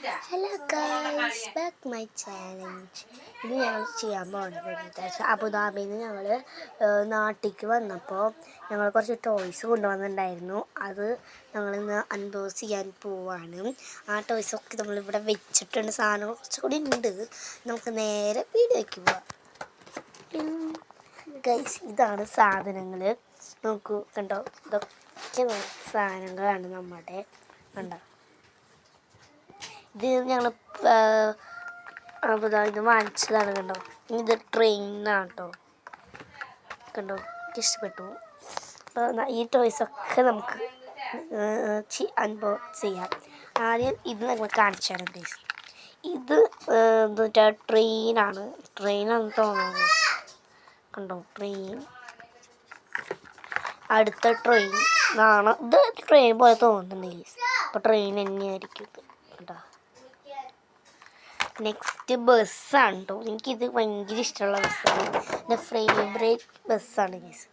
Hello guys back my challenge ഇത് ഞങ്ങൾ ചെയ്യാൻ പോകുന്നത് അബുദാബിയിൽ നിന്ന് ഞങ്ങൾ നാട്ടിലേക്ക് വന്നപ്പോൾ ഞങ്ങൾ കുറച്ച് ടോയ്സ് കൊണ്ടുവന്നിട്ടുണ്ടായിരുന്നു അത് ഞങ്ങൾ ഇന്ന് അൺബോക്സ് ചെയ്യാൻ പോവാണ് ആ ടോയ്സ് ഒക്കെ നമ്മളിവിടെ വെച്ചിട്ടുണ്ട് സാധനം കുറച്ചുകൂടി ഉണ്ട് നമുക്ക് നേരെ വീഡിയോയ്ക്ക് പോവാം ഗൈസ് ഇതാണ് സാധനങ്ങൾ നോക്കൂ കണ്ടോ ഇതൊക്കെ സാധനങ്ങളാണ് നമ്മുടെ കണ്ടോ ഇത് ഞങ്ങൾ ഇത് വാങ്ങിച്ചതാണ് കണ്ടോ? ഇത് ട്രെയിനാണ് കേട്ടോ കണ്ടോ? എനിക്ക് ഇഷ്ടപ്പെട്ടു. അപ്പോൾ ഈ ടോയ്സൊക്കെ നമുക്ക് അനുഭവം ചെയ്യാം. ആദ്യം ഇത് ഞങ്ങൾ കാണിച്ചു തരാം പ്ലീസ് ഇത് എന്താ ട്രെയിനാണ് ട്രെയിനാണെന്ന് തോന്നുന്നത്. കണ്ടോ? ട്രെയിൻ അടുത്ത ട്രെയിൻ ആണ്. ഇത് ട്രെയിൻ പോലെ തോന്നുന്നുണ്ട് അപ്പോൾ ട്രെയിൻ തന്നെയായിരിക്കും കേട്ടോ നെക്സ്റ്റ് ബസ്സാണ് കേട്ടോ എനിക്കിത് ഭയങ്കര ഇഷ്ടമുള്ള ബസ്സാണ് എന്റെ ഫേവറേറ്റ് ബസ്സാണ് ഗീസ്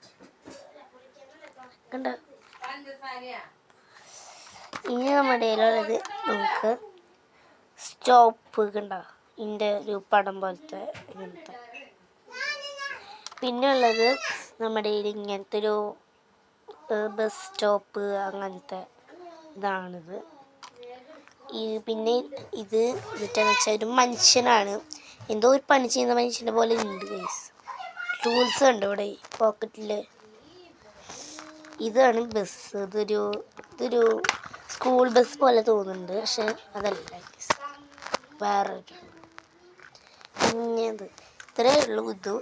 കണ്ട? ഇനി നമ്മുടെ കയ്യിലുള്ളത് നമുക്ക് സ്റ്റോപ്പ് കണ്ട? ഇതിന്റെ ഒരു പടം പോലത്തെ ഇങ്ങനത്തെ പിന്നെ ഉള്ളത് നമ്മുടെ കയ്യിൽ ഇങ്ങനത്തെ ഒരു ബസ് സ്റ്റോപ്പ് അങ്ങനത്തെ ഇതാണിത്. ഈ പിന്നെ ഇത് എന്നിട്ടെന്ന് വെച്ചാൽ ഒരു മനുഷ്യനാണ്. എന്തോ ഒരു പണി ചെയ്യുന്ന മനുഷ്യനെ പോലെ ഉണ്ട് ഗൈസ് ടൂൾസ് ഉണ്ട് ഇവിടെ പോക്കറ്റിൽ ഇതാണ് ബസ് ഇതൊരു ഇതൊരു സ്കൂൾ ബസ് പോലെ തോന്നുന്നുണ്ട്. പക്ഷെ അതല്ല ഗൈസ് വേറൊരു. പിന്നെത് ഇത്രയേ ഉള്ളൂ ഇത്.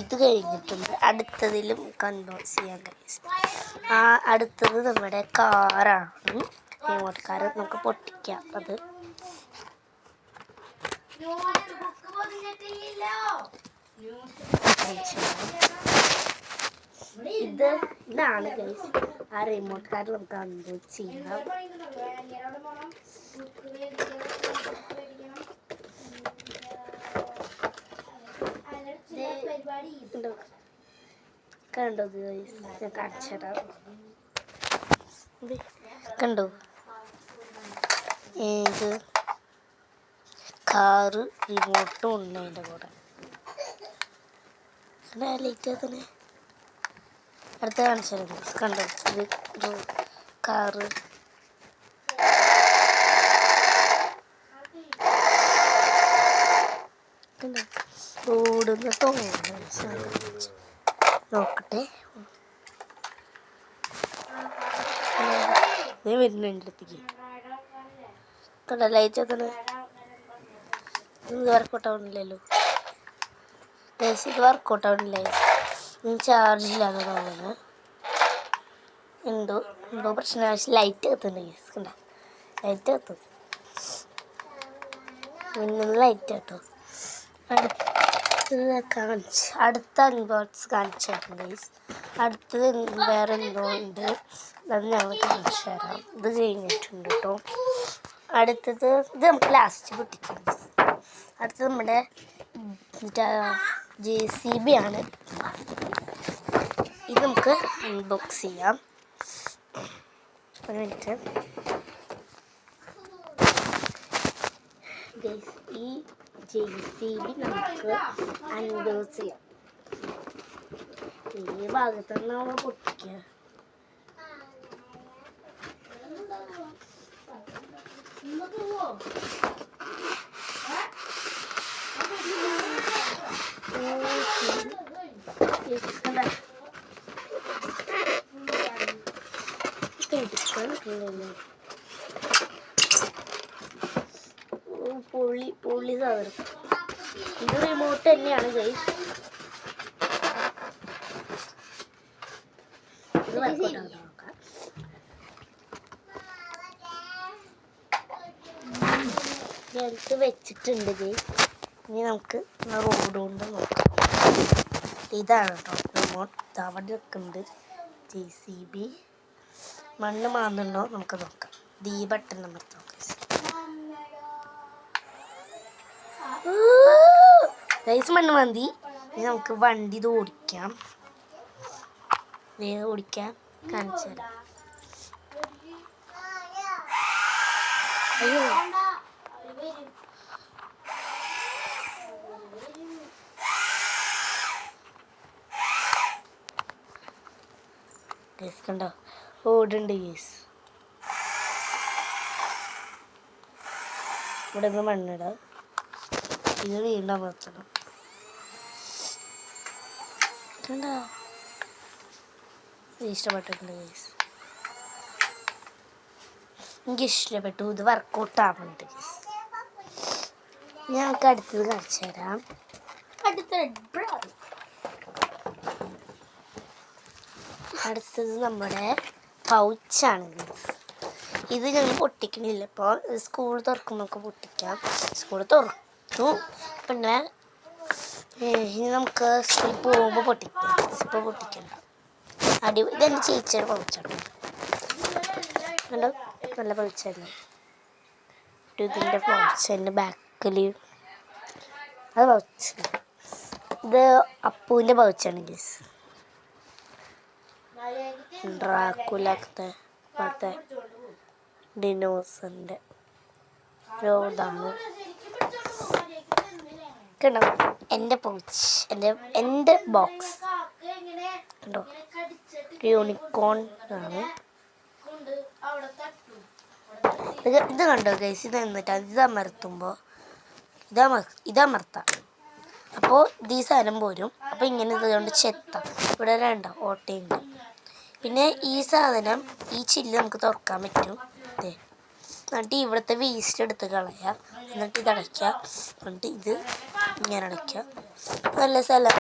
ഇത് കഴിഞ്ഞിട്ടുണ്ട്. അടുത്തതിലും കൺവേഴ്സ് ചെയ്യാൻ കഴിയും ആ അടുത്തത് നമ്മുടെ കാറാണ് റിമോട്ട് കാർ നമുക്ക് പൊട്ടിക്കാം അത്. ഇത് ഇതാണ് ഗൈസ് ആ റിമോട്ട് കാർഡ് നമുക്ക് അൺബോക്സ് ചെയ്യാം? കണ്ടോ ഗൈസ് ഞാൻ കാണിച്ചു തരാം കണ്ടോ? ഇത് കാറ് റിമോട്ടും ഉണ്ട് അതിന്റെ കൂടെ ലൈറ്റ് തന്നെ അടുത്ത കാണിച്ചു തരാം കണ്ടോ? ഇത് ഒരു കാറ്. ഓടുന്ന നോക്കട്ടെ. ഞാൻ വരുന്നുണ്ട് അടുത്തേക്ക്. കണ്ട? ലൈറ്റ് എത്തണേ ഇത് വർക്കൗട്ട് ആവണില്ലല്ലോ ഗൈസ് ഇത് വർക്കൗട്ട് ആവണില്ലേ ഇത് ചാർജിലാണ് തോന്നുന്നത് എന്തോ? എന്തോ പ്രശ്നം? പക്ഷെ ലൈറ്റ് എത്തുന്നുണ്ട് ഗൈസ് കണ്ട? ലൈറ്റ് എത്തും മിന്നുന്ന ലൈറ്റ് കേട്ടോ. അടുത്തത് കാണിച്ച് അടുത്ത അൺബോക്സ് കാണിച്ചു തരാം ഗൈസ് അടുത്തത് വേറെ എന്തോ ഉണ്ട്. അത് ഞങ്ങൾ കാണിച്ചു തരാം. ഇത് കഴിഞ്ഞിട്ടുണ്ട് കേട്ടോ. അടുത്തത് ഇത് നമുക്ക് ലാസ്റ്റ് പൊട്ടിക്കാം അടുത്തത് നമ്മുടെ ജെ സി ബി ആണ്. ഇത് നമുക്ക് അൺബോക്സ് ചെയ്യാം. ഒരു മിനിറ്റ് ഈ ജെ സി ബി നമുക്ക് അൺബോക്സ് ചെയ്യാം. ഈ ഭാഗത്ത് നമ്മൾ പൊട്ടിക്കുക പുള്ളി പുള്ളി സാധനം. ഇത് റിമോട്ട് തന്നെയാണ് ഗൈസ് ഇത് വർക്കൗട്ട് ആവുന്ന നോക്കാം എടുത്ത് വെച്ചിട്ടുണ്ട് ഇത്. ഇനി നമുക്ക് റോഡ് കൊണ്ട് നോക്കാം. ഇതാണ് കേട്ടോ റിമോട്ട് അവിടെ വെക്കുന്നുണ്ട് ജെ സി ബി മണ്ണ് മാന്നുണ്ടോ നമുക്ക് നോക്കാം. ദീ ബട്ടൺ ഗൈസ് ഗൈസ് മണ്ണ് മാന്തി. ഇനി നമുക്ക് വണ്ടി ഇത് ഓടിക്കാം. വേഗം ഓടിക്കാം കാണിച്ചു തരാം. അയ്യോ. ഗേസ് കണ്ടോ? ഓടുണ്ട് ഗേസ് ഇവിടെ നിന്ന് മണ്ണിട. ഇത് വീണ്ടും അമർത്തണം. കണ്ടോ? ഇഷ്ടപ്പെട്ടിട്ടുണ്ട് ഗേസ് എനിക്ക് ഇഷ്ടപ്പെട്ടു. ഇത് വർക്കൗട്ട് ആവുന്നുണ്ട് ഞാൻ ഞങ്ങൾക്ക് അടുത്തത് കാണിച്ചു തരാം. അടുത്തത് നമ്മുടെ പൗച്ചാണ് ഇത് ഞങ്ങൾ പൊട്ടിക്കണില്ല ഇപ്പോൾ സ്കൂൾ തുറക്കുമ്പോൾ പൊട്ടിക്കാം. സ്കൂൾ തുറന്നു. പിന്നെ ഇനി നമുക്ക് സ്കൂളിൽ പോകുമ്പോൾ പൊട്ടിക്കാം. ഇപ്പോൾ പൊട്ടിക്കണ്ട. അടി ഇതെന്റെ ചേച്ചിയുടെ പൗച്ചാണ്. കണ്ടോ? നല്ല പൗച്ചായിരുന്നു. ഇതിന്റെ പൗച്ച് എന്റെ ബാക്കിൽ അത് പൗച്ച്. ഇത് അപ്പൂവിന്റെ പൗച്ചാണ് ഗീസ് ഡ്രാക്കുലത്തെ മറ്റേ ഡിനോസിന്റെ ഒരു ഇതാണ് കണ്ടോ? എന്റെ പൗച്ച് എന്റെ എന്റെ ബോക്സ് കണ്ടോ? യൂണിക്കോൺ ആണ്. ഇത് കണ്ടോ ഗൈസ് ഇത് എന്നിട്ട് ഇതമർത്തുമ്പോൾ അമർത്തുമ്പോൾ ഇതാ ഇതമർത്താം അപ്പോൾ ഈ സാധനം പോരും. അപ്പോൾ ഇങ്ങനെ ഇതുകൊണ്ട് ചെത്താം. ഇവിടെ രണ്ടോ ഓട്ടയുണ്ട്. പിന്നെ ഈ സാധനം ഈ ചില്ല് നമുക്ക് തുറക്കാൻ പറ്റും. എന്നിട്ട് ഇവിടുത്തെ വേസ്റ്റ് എടുത്ത് കളയുക എന്നിട്ട് ഇത് അടയ്ക്കുക എന്നിട്ട് ഇത് ഇങ്ങനെ അടയ്ക്കുക നല്ല സ്ഥലം